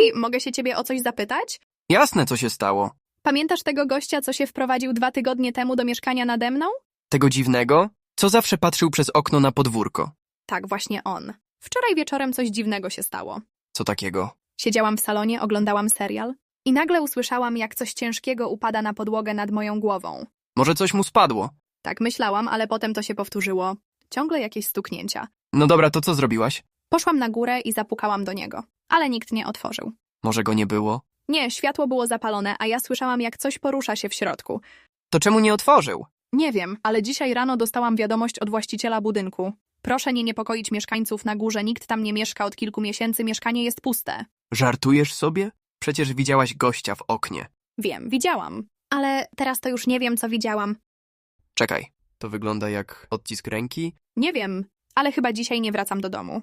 Hej, mogę się ciebie o coś zapytać? Jasne, co się stało. Pamiętasz tego gościa, co się wprowadził dwa tygodnie temu do mieszkania nade mną? Tego dziwnego? Co zawsze patrzył przez okno na podwórko. Tak, właśnie on. Wczoraj wieczorem coś dziwnego się stało. Co takiego? Siedziałam w salonie, oglądałam serial i nagle usłyszałam, jak coś ciężkiego upada na podłogę nad moją głową. Może coś mu spadło? Tak myślałam, ale potem to się powtórzyło. Ciągle jakieś stuknięcia. No dobra, to co zrobiłaś? Poszłam na górę i zapukałam do niego, ale nikt nie otworzył. Może go nie było? Nie, światło było zapalone, a ja słyszałam, jak coś porusza się w środku. To czemu nie otworzył? Nie wiem, ale dzisiaj rano dostałam wiadomość od właściciela budynku. Proszę nie niepokoić mieszkańców na górze, nikt tam nie mieszka od kilku miesięcy, mieszkanie jest puste. Żartujesz sobie? Przecież widziałaś gościa w oknie. Wiem, widziałam. Ale teraz to już nie wiem, co widziałam. Czekaj, to wygląda jak odcisk ręki? Nie wiem, ale chyba dzisiaj nie wracam do domu.